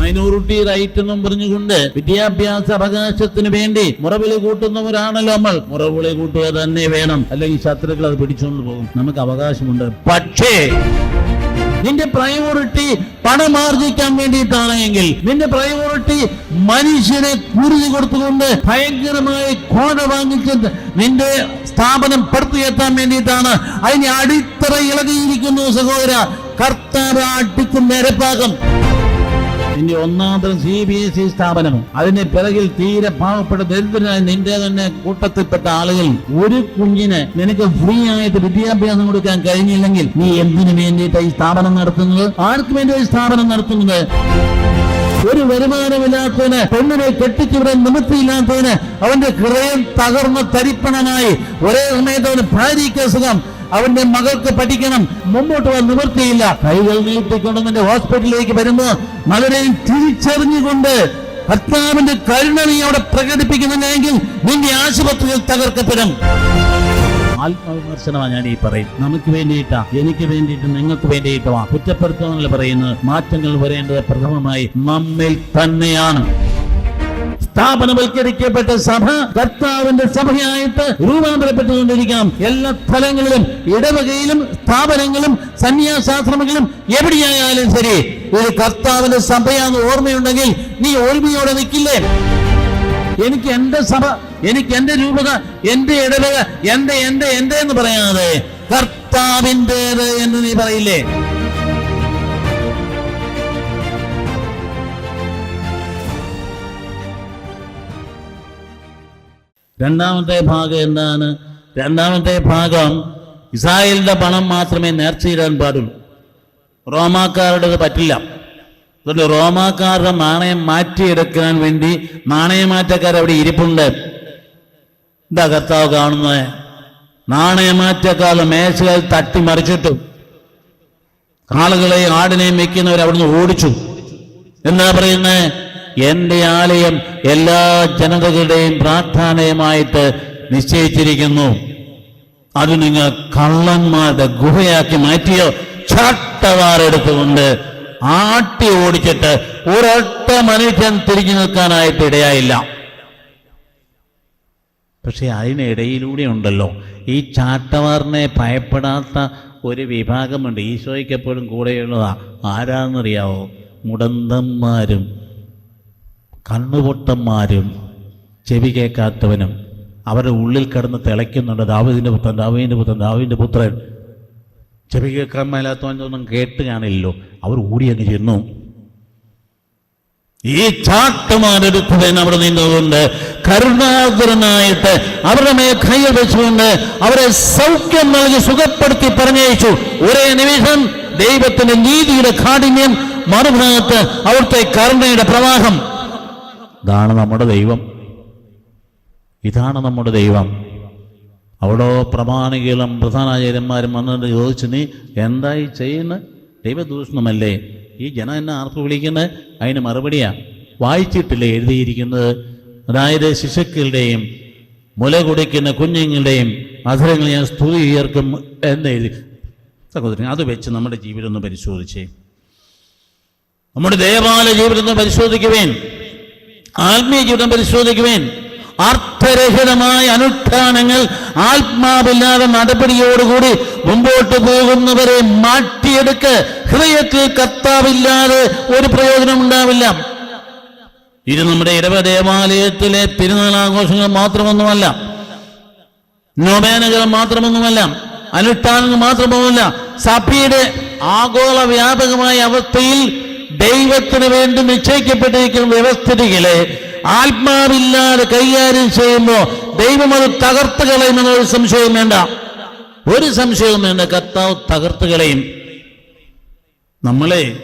Minority right എന്നും പറഞ്ഞുകൊണ്ട് വിദ്യാഭ്യാസ അവകാശത്തിന് വേണ്ടി മുറവിളി കൂട്ടുന്നവരാണല്ലോ നമ്മൾ. മുറവിളി കൂട്ടുക തന്നെ വേണം. അല്ലെങ്കിൽ ശത്രുക്കൾ അത് പിടിച്ചുകൊണ്ട് പോകും. നമുക്ക് അവകാശമുണ്ട്. പക്ഷേ നിന്റെ പ്രയോറിറ്റി പണമാർജിക്കാൻ വേണ്ടിയിട്ടാണ് എങ്കിൽ നിന്റെ പ്രയോറിറ്റി മനുഷ്യനെ കുരുതി കൊടുത്തുകൊണ്ട് ഭയങ്കരമായി കോഴ വാങ്ങിച്ച് നിന്റെ സ്ഥാപനം പടുത്തുയർത്താൻ വേണ്ടിയിട്ടാണ്. അതിന് അടിത്തറ ഇളകിയിരിക്കുന്നു സഹോദര. കർത്താവ് അടിക്കും നിരപ്പാകം. നിന്റെ ഒന്നാന്തരം സി ബി എസ് ഇ സ്ഥാപനം അതിന്റെ പിറകിൽ തീരെ പാവപ്പെട്ട ദരിദ്രനായ നിന്റെ തന്നെ കൂട്ടത്തിൽപ്പെട്ട ആളുകൾ. ഒരു കുഞ്ഞിന് നിനക്ക് ഫ്രീ ആയിട്ട് വിദ്യാഭ്യാസം കൊടുക്കാൻ കഴിഞ്ഞില്ലെങ്കിൽ നീ എന്തിനു വേണ്ടിയിട്ട് ഈ സ്ഥാപനം നടത്തുന്നത്? ആർക്ക് വേണ്ടി ഈ സ്ഥാപനം നടത്തുന്നത്? ഒരു വരുമാനമില്ലാത്തവന് പെണ്ണിനെ കെട്ടിച്ചുവിടാൻ നിവൃത്തിയില്ലാത്തവന് അവന്റെ ഹൃദയം തകർന്ന തരിപ്പണനായി ഒരേ സമയത്ത് അവന് ഭാര്യയ്ക്ക് അസുഖം. അവന്റെ മകൾക്ക് പഠിക്കണം. മുമ്പോട്ട് പോകാൻ നിവൃത്തിയില്ല. കൈകൾ നീട്ടിക്കൊണ്ട് നിന്റെ ഹോസ്പിറ്റലിലേക്ക് വരുമ്പോ മകനെയും തിരിച്ചറിഞ്ഞുകൊണ്ട് ഭർത്താവിന്റെ കരുണ നീ അവിടെ പ്രകടിപ്പിക്കുന്നില്ലെങ്കിൽ നിന്റെ ആശുപത്രികൾ തകർക്കപ്പെടും. ആത്മവിമർശനമാണ് ഞാൻ ഈ പറയും നമുക്ക് വേണ്ടിയിട്ടാ എനിക്ക് വേണ്ടിയിട്ടും നിങ്ങൾക്ക് വേണ്ടിയിട്ടുമാ കുറ്റപ്പെടുത്തുന്നല്ല പറയുന്നത്. മാറ്റങ്ങൾ വരേണ്ടത് പ്രഥമമായി നമ്മിൽ തന്നെയാണ്. സ്ഥാപനവൽക്കരിക്കപ്പെട്ട സഭ കർത്താവിന്റെ സഭയായിട്ട് രൂപാന്തരപ്പെട്ടുകൊണ്ടിരിക്കാം. എല്ലാ സ്ഥലങ്ങളിലും ഇടവകയിലും സ്ഥാപനങ്ങളും സന്യാസാശ്രമങ്ങളും എവിടെയായാലും ശരി ഒരു കർത്താവിന്റെ സഭയാന്ന് ഓർമ്മയുണ്ടെങ്കിൽ നീ ഓർമ്മയോടെ നിൽക്കില്ലേ? എനിക്ക് എന്റെ സഭ എനിക്ക് എന്റെ രൂപത എന്റെ ഇടവക എന്റെ എന്റെ എന്റെ എന്ന് പറയാതെ കർത്താവിന്റെത് എന്ന് നീ പറയില്ലേ? രണ്ടാമത്തെ ഭാഗം എന്താണ്? രണ്ടാമത്തെ ഭാഗം ഇസ്രായേലിന്റെ പണം മാത്രമേ നേർച്ചയിടാൻ പാടുള്ളൂ. റോമാക്കാരുടേത് പറ്റില്ല. അതുകൊണ്ട് റോമാക്കാരുടെ നാണയം മാറ്റിയെടുക്കാൻ വേണ്ടി നാണയമാറ്റക്കാർ അവിടെ ഇരിപ്പുണ്ട്. എന്താ കർത്താവ് കാണുന്നത്? നാണയമാറ്റക്കാർ മേശകൾ തട്ടി മറിച്ചിട്ടു. ആളുകളെയും ആടിനെയും വെക്കുന്നവർ അവിടുന്ന് ഓടിച്ചു. എന്താ പറയുന്നത്? എന്റെ ആലയം എല്ലാ ജനതകളുടെയും പ്രാർത്ഥനയമായിട്ട് നിശ്ചയിച്ചിരിക്കുന്നു. അത് നിങ്ങൾ കള്ളന്മാരുടെ ഗുഹയാക്കി മാറ്റിയോ? ചട്ടവാറെടുത്തുകൊണ്ട് ആട്ടി ഓടിച്ചിട്ട് ഒരൊട്ട മനുഷ്യൻ തിരിഞ്ഞു നിൽക്കാനായിട്ട് ഇടയായില്ല. പക്ഷെ അതിനിടയിലൂടെ ഉണ്ടല്ലോ. ഈ ചാട്ടവാറിനെ ഭയപ്പെടാത്ത ഒരു വിഭാഗമുണ്ട്. ഈശോയ്ക്ക് എപ്പോഴും കൂടെയുള്ളതാ. ആരാന്നറിയാവോ? മുടന്തന്മാരും. കണ്ണുപൊട്ടന്മാരും ചെവി കേൾക്കാത്തവനും അവരുടെ ഉള്ളിൽ കിടന്ന് തിളയ്ക്കുന്നുണ്ട്. ദാവീദിന്റെ പുത്രൻ ദാവീദിന്റെ പുത്രൻ ദാവീദിന്റെ പുത്രൻ. ചെവി കേൾക്കാൻ മേലാത്തവനൊന്നും കേട്ട് കാണില്ലല്ലോ. അവർ ഓടി അങ്ങ് ചെന്നു. ഈ ചാട്ടുമാരെടുത്തവൻ അവിടെ നിന്നുകൊണ്ട് കരുണാകരനായിട്ട് അവരുടെ മേൽ കൈ വെച്ചുകൊണ്ട് അവരെ സൗഖ്യം നൽകി സുഖപ്പെടുത്തി പറഞ്ഞയച്ചു. ഒരേ നിമിഷം ദൈവത്തിന്റെ നീതിയുടെ കാഠിന്യം മറുഭാഗത്ത് അവിടുത്തെ കരുണയുടെ പ്രവാഹം ഇതാണ് നമ്മുടെ ദൈവം. ഇതാണ് നമ്മുടെ ദൈവം. അവിടോ പ്രമാണികളും പ്രധാനാചാര്യന്മാരും വന്നിട്ട് ചോദിച്ചു നീ എന്തായി ചെയ്യുന്നത് ദൈവദൂഷണമല്ലേ? ഈ ജനം എന്നെ ആർക്ക് വിളിക്കുന്നത് അതിന് മറുപടിയാണ് വായിച്ചിട്ടില്ലേ എഴുതിയിരിക്കുന്നത്? അതായത് ശിശുക്കളുടെയും മുല കുടിക്കുന്ന കുഞ്ഞുങ്ങളുടെയും അധരങ്ങൾ ഞാൻ സ്തുതി ഉയർക്കും എന്ന് എഴുതി. സഹോദരൻ അത് വെച്ച് നമ്മുടെ ജീവിതം ഒന്ന് പരിശോധിച്ചേ. നമ്മുടെ ദേവാലയ ജീവിതം ഒന്ന് പരിശോധിക്കുവേൻ. ആത്മീയ ജീവിതം പരിശോധിക്കുവേൻ അർത്ഥരഹിതമായ അനുഷ്ഠാനങ്ങൾ ആത്മാവില്ലാതെ നടപടിയോടുകൂടി മുമ്പോട്ട് പോകുന്നവരെ മാറ്റിയെടുക്ക്. ഹൃദയത്തിൽ കർത്താവില്ലാതെ ഒരു പ്രയോജനം ഉണ്ടാവില്ല. ഇത് നമ്മുടെ ഇടവ ദേവാലയത്തിലെ തിരുനാൾ ആഘോഷങ്ങൾ മാത്രമൊന്നുമല്ല. നോബേനകൾ മാത്രമൊന്നുമല്ല. അനുഷ്ഠാനങ്ങൾ മാത്രമൊന്നുമല്ല. സഭയുടെ ആഗോള വ്യാപകമായ അവസ്ഥയിൽ ദൈവത്തിന് വേണ്ടി നിശ്ചയിക്കപ്പെട്ടിരിക്കുന്ന വ്യവസ്ഥിതികളെ ആത്മാവില്ലാതെ കൈകാര്യം ചെയ്യുമ്പോൾ ദൈവം അത് തകർത്ത് കളയുമെന്ന ഒരു സംശയവും വേണ്ട. ഒരു സംശയവും വേണ്ട. കർത്താവ് തകർത്ത് കളയും. നമ്മളെ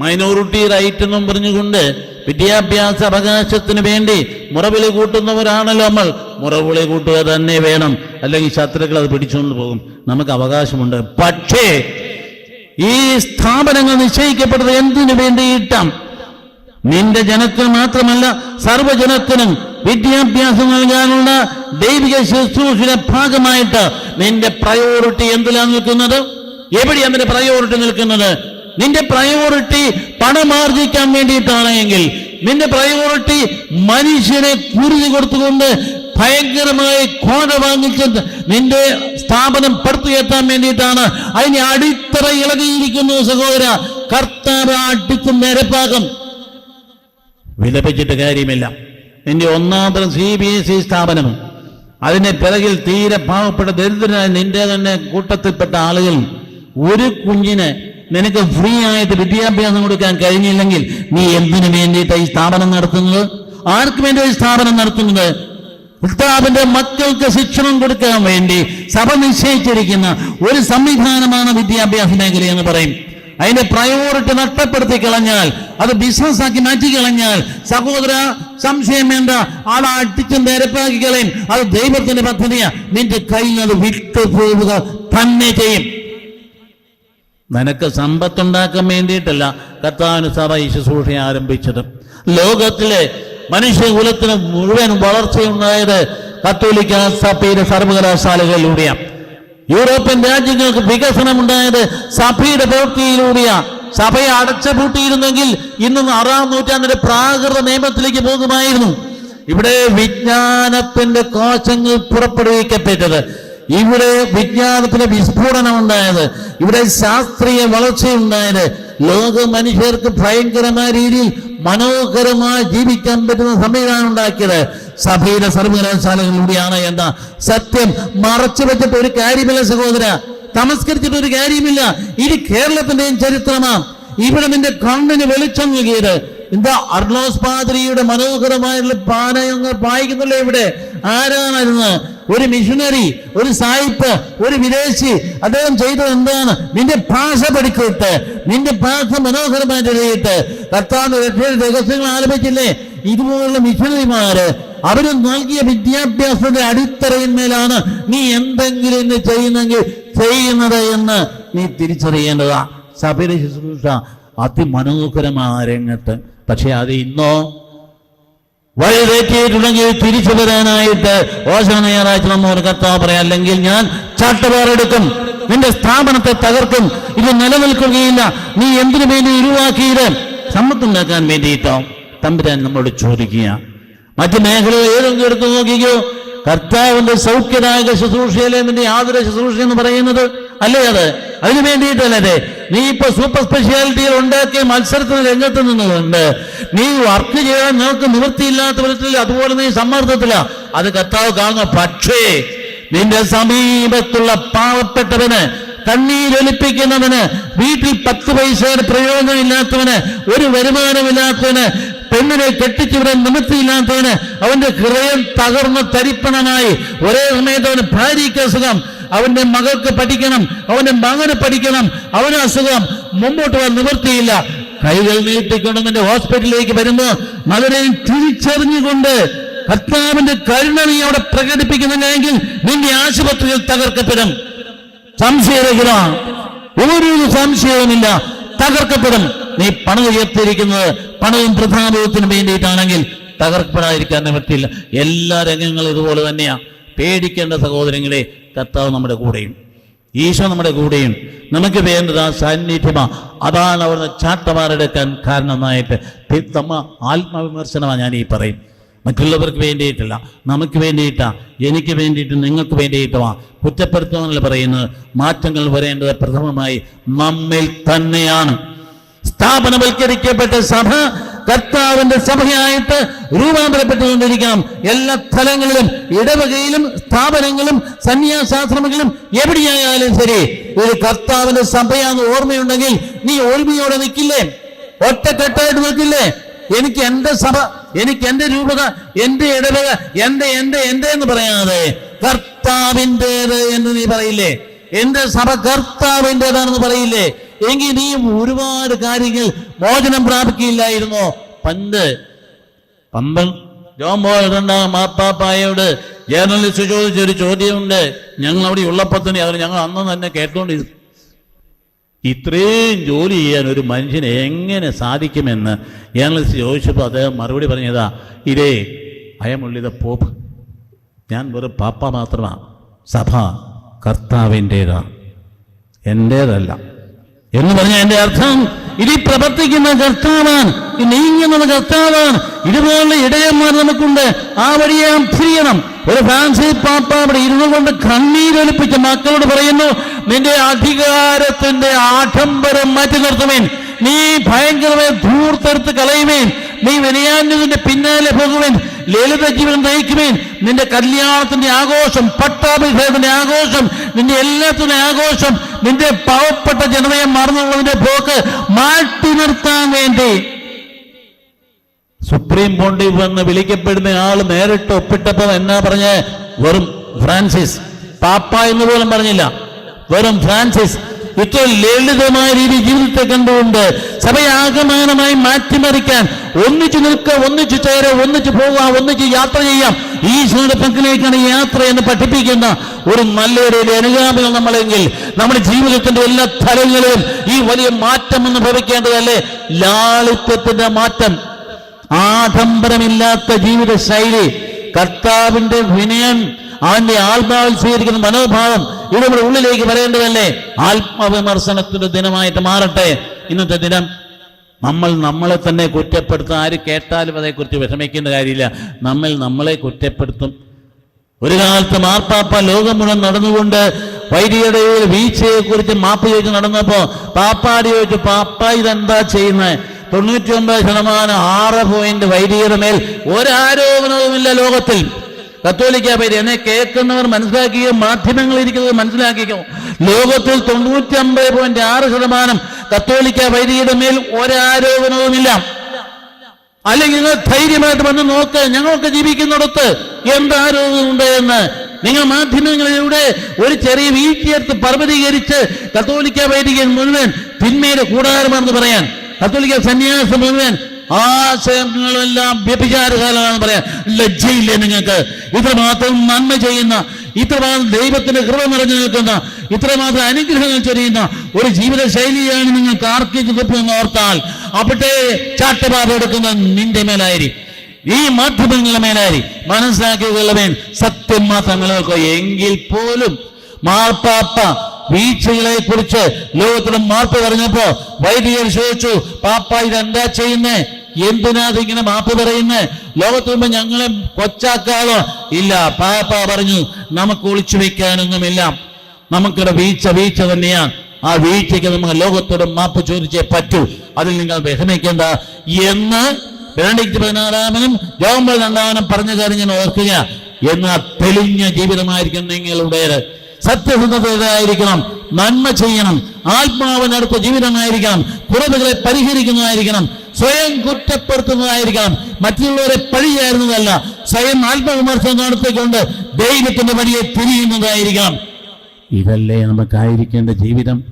മൈനോറിറ്റി റൈറ്റ് എന്നും പറഞ്ഞുകൊണ്ട് വിദ്യാഭ്യാസ അവകാശത്തിന് വേണ്ടി മുറവിളി കൂട്ടുന്നവരാണല്ലോ നമ്മൾ. മുറവിളി കൂട്ടുക തന്നെ വേണം. അല്ലെങ്കിൽ ശത്രുക്കൾ അത് പിടിച്ചുകൊണ്ട് പോകും. നമുക്ക് അവകാശമുണ്ട്. പക്ഷേ ഈ സ്ഥാപനങ്ങൾ നിശ്ചയിക്കപ്പെട്ടത് എന്തിനു വേണ്ടിയിട്ടാം? നിന്റെ ജനത്തിന് മാത്രമല്ല സർവജനത്തിനും വിദ്യാഭ്യാസം നൽകാനുള്ള ദൈവിക ശുശ്രൂഷയുടെ ഭാഗമായിട്ട് നിന്റെ പ്രയോറിറ്റി എന്തിലാണ് നിൽക്കുന്നത്? എവിടെയാണ് നിന്റെ പ്രയോറിറ്റി നിൽക്കുന്നത്? നിന്റെ പ്രയോറിറ്റി പണമാർജിക്കാൻ വേണ്ടിയിട്ടാണ് എങ്കിൽ നിന്റെ പ്രയോറിറ്റി മനുഷ്യനെ കുരുതി കൊടുത്തുകൊണ്ട് ഭയങ്കരമായി കോട വാങ്ങിച്ച് നിന്റെ സ്ഥാപനം പടുത്തുയർത്താൻ വേണ്ടിയിട്ടാണ് അതിന് അടിത്തറ ഇളകിയിരിക്കുന്നു സഹോദര. കർത്താവ് അടിക്കും നിരപ്പാകും. വിലപിച്ചിട്ട് കാര്യമില്ല. നിന്റെ ഒന്നാമത്തെ സി ബി എസ് ഇ സ്ഥാപനം. അതിന് പിറകിൽ തീരെ പാവപ്പെട്ട ദരിദ്രനായ നിന്റെ തന്നെ കൂട്ടത്തിൽപ്പെട്ട ആളുകൾ. ഒരു കുഞ്ഞിന് നിനക്ക് ഫ്രീ ആയിട്ട് വിദ്യാഭ്യാസം കൊടുക്കാൻ കഴിഞ്ഞില്ലെങ്കിൽ നീ എന്തിനു വേണ്ടിയിട്ട് ഈ സ്ഥാപനം നടത്തുന്നത്? ആർക്ക് വേണ്ടി ഈ സ്ഥാപനം നടത്തുന്നത്? കർത്താവിന്റെ മക്കൾക്ക് ശിക്ഷണം കൊടുക്കാൻ വേണ്ടി സഭ നിശ്ചയിച്ചിരിക്കുന്ന ഒരു സംവിധാനമാണ് വിദ്യാഭ്യാസ മേഖല എന്ന് പറയും. അതിന്റെ പ്രയോറിറ്റി നഷ്ടപ്പെടുത്തി കളഞ്ഞാൽ അത് ബിസിനസ് ആക്കി മാറ്റി കളഞ്ഞാൽ സഹോദര സംശയം വേണ്ട. ആളെ അടിച്ചു നിരപ്പാക്കി കളയും. അത് ദൈവത്തിന്റെ പദ്ധതിയാ. നിന്റെ കയ്യിൽ അത് വിട്ടു പോവുക തന്നെ ചെയ്യും. നിനക്ക് സമ്പത്തുണ്ടാക്കാൻ വേണ്ടിയിട്ടല്ല കർത്താവിന് സഭ ഈ ശുശ്രൂഷ ആരംഭിച്ചത്. ലോകത്തിലെ മനുഷ്യകുലത്തിന് മുഴുവൻ വളർച്ചയുണ്ടായത് കത്തോലിക്ക സഭയുടെ സർവകലാശാലകളിലൂടെയാണ്. യൂറോപ്യൻ രാജ്യങ്ങൾക്ക് വികസനം ഉണ്ടായത് സഭയുടെ പ്രവൃത്തിയിലൂടെയാണ് സഭയെ അടച്ചുപൂട്ടിയിരുന്നെങ്കിൽ ഇന്ന് ആറാം നൂറ്റാണ്ടിന്റെ പ്രാകൃത നിയമത്തിലേക്ക് പോകുമായിരുന്നു. ഇവിടെ വിജ്ഞാനത്തിന്റെ കോശങ്ങൾ പുറപ്പെടുവിക്കപ്പെട്ടത്. ഇവിടെ വിജ്ഞാനത്തിന്റെ വിസ്ഫോടനം ഉണ്ടായത് ഇവിടെ ശാസ്ത്രീയ വളർച്ചയുണ്ടായത്. ലോക മനുഷ്യർക്ക് ഭയങ്കരമായ രീതിയിൽ മനോഹരമായി ജീവിക്കാൻ പറ്റുന്ന സംവിധാനം ഉണ്ടാക്കിയത്. സഭയുടെ സർവകലാശാലകളിലൂടെയാണ് എന്ന സത്യം മറച്ചു വെച്ചിട്ട് ഒരു കാര്യമില്ല സഹോദര. തമസ്കരിച്ചിട്ട് ഒരു കാര്യമില്ല. ഇത് കേരളത്തിന്റെയും ചരിത്രമാണ്. ഇവിടെ നിന്റെ കണ്ണിന് വെളിച്ചം നൽകിയത്. എന്താ അർലോസ് പാദ്രിയുടെ മനോഹരമായുള്ള പാനയങ്ങൾ വായിക്കുന്നില്ല ഇവിടെ? ആരാണായിരുന്നു ഒരു മിഷനറി ഒരു സായിപ്പ് ഒരു വിദേശി അദ്ദേഹം ചെയ്തത് എന്താണ്? നിന്റെ ഭാഷ പഠിക്കട്ട് നിന്റെ ഭാഷ മനോഹരമായിട്ട് എഴുതിയിട്ട് കർത്താവിന്റെ രക്ഷയുടെ രഹസ്യങ്ങൾ ആലപിച്ചില്ലേ? ഇതുപോലുള്ള മിഷനറിമാര് അവർ നൽകിയ വിദ്യാഭ്യാസത്തിന്റെ അടിത്തറയിന്മേലാണ് നീ എന്തെങ്കിലും ചെയ്യുന്നെങ്കിൽ ചെയ്യുന്നത് എന്ന് നീ തിരിച്ചറിയേണ്ടതാ. സഭയുടെ ശുശ്രൂഷ അതിമനോഹരമായ രംഗത്ത് പക്ഷെ അത് ഇന്നോ വഴിതെറ്റിയിട്ടുണ്ടെങ്കിൽ തിരിച്ചു വരാനായിട്ട് ഓശന ഞായറാഴ്ച നമ്മോട് കർത്താവ് പറയാം അല്ലെങ്കിൽ ഞാൻ ചാട്ടുപാറെടുക്കും നിന്റെ സ്ഥാപനത്തെ തകർക്കും. ഇത് നിലനിൽക്കുകയില്ല. നീ എന്തിനു വേണ്ടി ഉരുവാക്കിയത്? സമ്പത്തുണ്ടാക്കാൻ വേണ്ടിയിട്ടോ? തമ്പുരാൻ നമ്മളോട് ചോദിക്കുക. മറ്റു മേഖലകൾ ഏതെങ്കിലും എടുത്തു നോക്കിക്കോ. കർത്താവിന്റെ സൗഖ്യദായക ശുശ്രൂഷയിലെ നിന്റെ ആതുര ശുശ്രൂഷ എന്ന് പറയുന്നത്? അല്ലേ അത്? അതിനു വേണ്ടിയിട്ടല്ലേ നീ ഇപ്പൊ സൂപ്പർ സ്പെഷ്യാലിറ്റികൾ ഉണ്ടാക്കി മത്സരത്തിന് രംഗത്ത് നിന്നുകൊണ്ട് നീ വർക്ക് ചെയ്യാൻ നിനക്ക് നിവൃത്തിയില്ലാത്ത വിധത്തിൽ അതുപോലെ നീ സമ്മർദ്ദത്തില്ല അത് കർത്താവ് കാണുന്ന പക്ഷേ നിന്റെ സമീപത്തുള്ള പാവപ്പെട്ടവന് കണ്ണീരൊലിപ്പിക്കുന്നവന് വീട്ടിൽ പത്ത് പൈസയുടെ പ്രയോജനമില്ലാത്തവന് ഒരു വരുമാനമില്ലാത്തവന് പെണ്ണിനെ കെട്ടിച്ചുവിടാൻ നിമിത്തിയില്ലാത്തവന് അവന്റെ ഹൃദയം തകർന്ന തരിപ്പണമായി ഒരേ സമയത്ത് അവന് ഭാര്യയ്ക്ക് അസുഖം. അവന്റെ മകൾക്ക് പഠിക്കണം അവന്റെ മകന് പഠിക്കണം അവന് അസുഖം മുമ്പോട്ട് പോകാൻ നിവൃത്തിയില്ല. കൈകൾ നീട്ടിക്കൊണ്ട് നിന്റെ ഹോസ്പിറ്റലിലേക്ക് വരുമ്പോ മകനെയും തിരിച്ചറിഞ്ഞുകൊണ്ട് കർത്താവിന്റെ കരുണ നീ അവിടെ പ്രകടിപ്പിക്കുന്നില്ലെങ്കിൽ നിന്റെ ആശുപത്രിയിൽ തകർക്കപ്പെടും. സംശയരഹിത ഒരു സംശയവുമില്ല. തകർക്കപ്പെടും. നീ പണം ഉയർത്തിയിരിക്കുന്നത് പണവും പ്രധാനത്തിനും വേണ്ടിയിട്ടാണെങ്കിൽ തകർക്കപ്പെടാതിരിക്കാൻ നിവൃത്തിയില്ല. എല്ലാ രംഗങ്ങളും ഇതുപോലെ തന്നെയാ. പേടിക്കേണ്ട സഹോദരങ്ങളെ കർത്താവ് നമ്മുടെ കൂടെയും. ഈശോ നമ്മുടെ കൂടെയും. നമുക്ക് വേണ്ടത് ആ സാന്നിധ്യമാ. അതാണ് അവിടുന്ന് ചാട്ടമാരെടുക്കാൻ കാരണമായിട്ട്. നമ്മ ആത്മവിമർശനമാണ് ഞാൻ ഈ പറയും. മറ്റുള്ളവർക്ക് വേണ്ടിയിട്ടല്ല. നമുക്ക് വേണ്ടിയിട്ടാ. എനിക്ക് വേണ്ടിയിട്ട് നിങ്ങൾക്ക് വേണ്ടിയിട്ടുമാ കുറ്റപ്പെടുത്തുന്നതിൽ പറയുന്നത്. മാറ്റങ്ങൾ വരേണ്ടത് പ്രഥമമായി നമ്മിൽ തന്നെയാണ്. സ്ഥാപനവൽക്കരിക്കപ്പെട്ട സഭ കർത്താവിന്റെ സഭയായിട്ട് രൂപാന്തരപ്പെട്ടുകൊണ്ടിരിക്കാം. എല്ലാ സ്ഥലങ്ങളിലും ഇടവകയിലും സ്ഥാപനങ്ങളും സന്യാസാശ്രമങ്ങളും എവിടെയായാലും ശരി ഒരു കർത്താവിന്റെ സഭയാന്ന് ഓർമ്മയുണ്ടെങ്കിൽ നീ ഓർമ്മയോടെ നിൽക്കില്ലേ? ഒറ്റക്കെട്ടായിട്ട് നിൽക്കില്ലേ? എനിക്ക് എന്റെ സഭ എനിക്ക് എന്റെ രൂപത എന്റെ ഇടവക എന്റെ എന്റെ എന്റെ എന്ന് പറയാതെ കർത്താവിന്റെത് എന്ന് നീ പറയില്ലേ? എന്റെ സഭ കർത്താവിന്റെതാണെന്ന് പറയില്ലേ? എങ്കിൽ നീ ഒരുപാട് കാര്യങ്ങൾ മോചനം പ്രാപിക്കില്ലായിരുന്നോ പണ്ട് പമ്പൻ ജോൺ പോൾ രണ്ടാം മാപ്പാപ്പായോട് ജേർണലിസ്റ്റ് ചോദിച്ചൊരു ചോദ്യമുണ്ട്. ഞങ്ങൾ അവിടെ ഉള്ളപ്പോൾ തന്നെ അവർ ഞങ്ങൾ അന്ന് തന്നെ കേട്ടുകൊണ്ടിരുന്നു ഇത്രയും ജോലി ചെയ്യാൻ ഒരു മനുഷ്യനെ എങ്ങനെ സാധിക്കുമെന്ന് ജേർണലിസ്റ്റ് ചോദിച്ചപ്പോൾ അദ്ദേഹം മറുപടി പറഞ്ഞതാ ഇതേ അയമുള്ളിത പോപ്പ്. ഞാൻ വെറും പാപ്പ മാത്രമാണ് സഭ കർത്താവിന്റേതാണ് എന്റേതല്ല. എന്ന് പറഞ്ഞ എന്റെ അർത്ഥം ഇനി പ്രവർത്തിക്കുന്ന കർത്താവാൻ നീങ്ങുന്ന കർത്താവാൻ ഇതുപോലുള്ള ഇടയന്മാർ നമുക്കുണ്ട്. ആ വഴിയെ നാം ഒരു ഫാൻസി പാപ്പ അവിടെ ഇരുന്നു കൊണ്ട് കണ്ണീരൊലിപ്പിച്ച മക്കളോട് പറയുന്നു നിന്റെ അധികാരത്തിന്റെ ആഡംബരം മാറ്റി നിർത്തുമേൻ. നീ ഭയങ്കരമായി ധൂർത്തെടുത്ത് കളയുമേൻ. നീ വിനയാന്യതിന്റെ പിന്നാലെ പോകുവേൻ ലളിത ജീവിതം നയിക്കുമേൻ നിന്റെ കല്യാണത്തിന്റെ ആഘോഷം പട്ടാഭിഷേകത്തിന്റെ ആഘോഷം നിന്റെ എല്ലാത്തിന്റെ ആഘോഷം നിന്റെ പാവപ്പെട്ട ജനതയെ മറന്നുള്ളതിന്റെ പോക്ക് മാറ്റി നിർത്താൻ വേണ്ടി. സുപ്രീം കോടതി വന്ന് വിളിക്കപ്പെടുന്ന ആൾ നേരിട്ട് ഒപ്പിട്ടപ്പോ എന്നാ പറഞ്ഞ? വെറും ഫ്രാൻസിസ്. പാപ്പ എന്ന് പോലും പറഞ്ഞില്ല. വെറും ഫ്രാൻസിസ്. ഇത്ര ലളിതമായ രീതി ജീവിതത്തെ കണ്ടുകൊണ്ട് സഭയാകമാനമായി മാറ്റിമറിക്കാൻ ഒന്നിച്ചു നിൽക്കുക ഒന്നിച്ചു ചേര ഒന്നിച്ചു പോവുക ഒന്നിച്ച് യാത്ര ചെയ്യാം. ഈശോയുടെ പങ്കിലേക്കാണ് യാത്ര എന്ന് പഠിപ്പിക്കുന്ന ഒരു നല്ലൊരു അനുഗാമികൾ നമ്മളെങ്കിൽ നമ്മുടെ ജീവിതത്തിന്റെ എല്ലാ തലങ്ങളിലും ഈ വലിയ മാറ്റം എന്ന് ഭവിക്കേണ്ടതല്ലേ ലാളിത്യത്തിന്റെ മാറ്റം. ആഡംബരമില്ലാത്ത ജീവിത ശൈലി കർത്താവിന്റെ വിനയം അവന്റെ ആത്മാവിൽ സ്വീകരിക്കുന്ന മനോഭാവം ഇത് നമ്മുടെ ഉള്ളിലേക്ക് വരേണ്ടതല്ലേ? ആത്മവിമർശനത്തിന്റെ ദിനമായിട്ട് മാറട്ടെ. ഇന്നത്തെ ദിനം നമ്മൾ നമ്മളെ തന്നെ കുറ്റപ്പെടുത്തും ആര് കേട്ടാലും അതേക്കുറിച്ച് വിഷമിക്കേണ്ട കാര്യമില്ല. നമ്മൾ നമ്മളെ കുറ്റപ്പെടുത്തും. ഒരു കാലത്ത് മാർപ്പാപ്പ ലോകം മുഴുവൻ നടന്നുകൊണ്ട് വൈദികയുടെ വീഴ്ചയെ കുറിച്ച് മാപ്പ് ചോദിച്ച് നടന്നപ്പോൾ പാപ്പാടി ചോദിച്ചു പാപ്പ ഇതെന്താ ചെയ്യുന്നത് തൊണ്ണൂറ്റി ഒമ്പത് ശതമാനം ആറ് പോയിന്റ് വൈദികരുടെ മേൽ ഒരാരോപണവുമില്ല ലോകത്തിൽ. കത്തോലിക്ക പേര്. എന്നെ കേൾക്കുന്നവർ മനസ്സിലാക്കിയോ മാധ്യമങ്ങൾ ഇരിക്കുന്നത് മനസ്സിലാക്കിക്കോ. ലോകത്തിൽ തൊണ്ണൂറ്റി അമ്പത് പോയിന്റ് ആറ് ശതമാനം കത്തോലിക്ക വൈദികയുടെ മേൽ ഒരാരോപണവുമില്ല. അല്ലെങ്കിൽ നിങ്ങൾ ധൈര്യമായിട്ട് വന്ന് നോക്ക്. ഞങ്ങളൊക്കെ ജീവിക്കുന്നിടത്ത് എന്താരോപണമുണ്ട് എന്ന്. നിങ്ങൾ മാധ്യമങ്ങളിലൂടെ ഒരു ചെറിയ വീഴ്ചയെടുത്ത് പർവതീകരിച്ച് കത്തോലിക്ക വൈദികൻ മുഴുവൻ തിന്മയുടെ കൂടാരമാണെന്ന് പറയാൻ കത്തോലിക്ക സന്യാസം മുഴുവൻ ആശയങ്ങളെല്ലാം വ്യഭിചാരകാലമാണെന്ന് പറയാം. ലജ്ജയില്ലേ നിങ്ങൾക്ക്? ഇത്രമാത്രം നന്മ ചെയ്യുന്ന ഇത്രമാത്രം ദൈവത്തിന്റെ കൃപ നിറഞ്ഞു നിൽക്കുന്ന ഇത്രമാത്രം അനുഗ്രഹങ്ങൾ ചൊരിയുന്ന ഒരു ജീവിത ശൈലിയാണ് നിങ്ങൾക്ക് ആർക്കും കിട്ടുമെന്ന് ഓർത്താൽ അവിടെ ചാട്ടപാത എടുക്കുന്ന നിന്റെ മേലായിരിക്കും ഈ മാധ്യമങ്ങളുടെ മേലായി മനസ്സിലാക്കിയുള്ളവൻ സത്യം മാത്രം നിലനിൽക്കുക. എങ്കിൽ പോലും മാർപ്പാപ്പ വീഴ്ചകളെ കുറിച്ച് ലോകത്തിന് മാപ്പ് പറഞ്ഞപ്പോ വൈദികർ ചോദിച്ചു പാപ്പ ഇതെന്താ ചെയ്യുന്നേ? എന്തിനാ ഇങ്ങനെ മാപ്പ് പറയുന്നേ? ലോകത്ത് മുമ്പ് ഞങ്ങളെ കൊച്ചാക്കാളോ? ഇല്ല പാപ്പ പറഞ്ഞു നമുക്ക് ഒളിച്ചു വെക്കാനൊന്നുമില്ല. നമുക്കിടെ വീഴ്ച വീഴ്ച തന്നെയാണ് ആ വീഴ്ചയ്ക്ക് നമുക്ക് ലോകത്തോട് മാപ്പ് ചോദിച്ചേ പറ്റൂ. അതിൽ നിങ്ങൾ വിഷമിക്കേണ്ട. എന്ന് ബെനഡിക്ട് പതിനാറാമനും ജോമ്പൽ രണ്ടാമനും പറഞ്ഞ കാര്യം ഞാൻ ഓർക്കുക. എന്ന തെളിഞ്ഞ ജീവിതമായിരിക്കും നിങ്ങളുടേത് സത്യസന്ധതയായിരിക്കണം നന്മ ചെയ്യണം. ആത്മാവിനടുത്ത ജീവിതമായിരിക്കണം. കുറവുകളെ പരിഹരിക്കുന്നതായിരിക്കണം. സ്വയം കുറ്റപ്പെടുത്തുന്നതായിരിക്കണം. മറ്റുള്ളവരെ പഴിയായിരുന്നതല്ല. സ്വയം ആത്മവിമർശനം നടത്തിക്കൊണ്ട് ദൈവത്തിന്റെ വഴിയെ തിരിയുന്നതായിരിക്കണം. ഇതല്ലേ നമുക്കായിരിക്കേണ്ട ജീവിതം?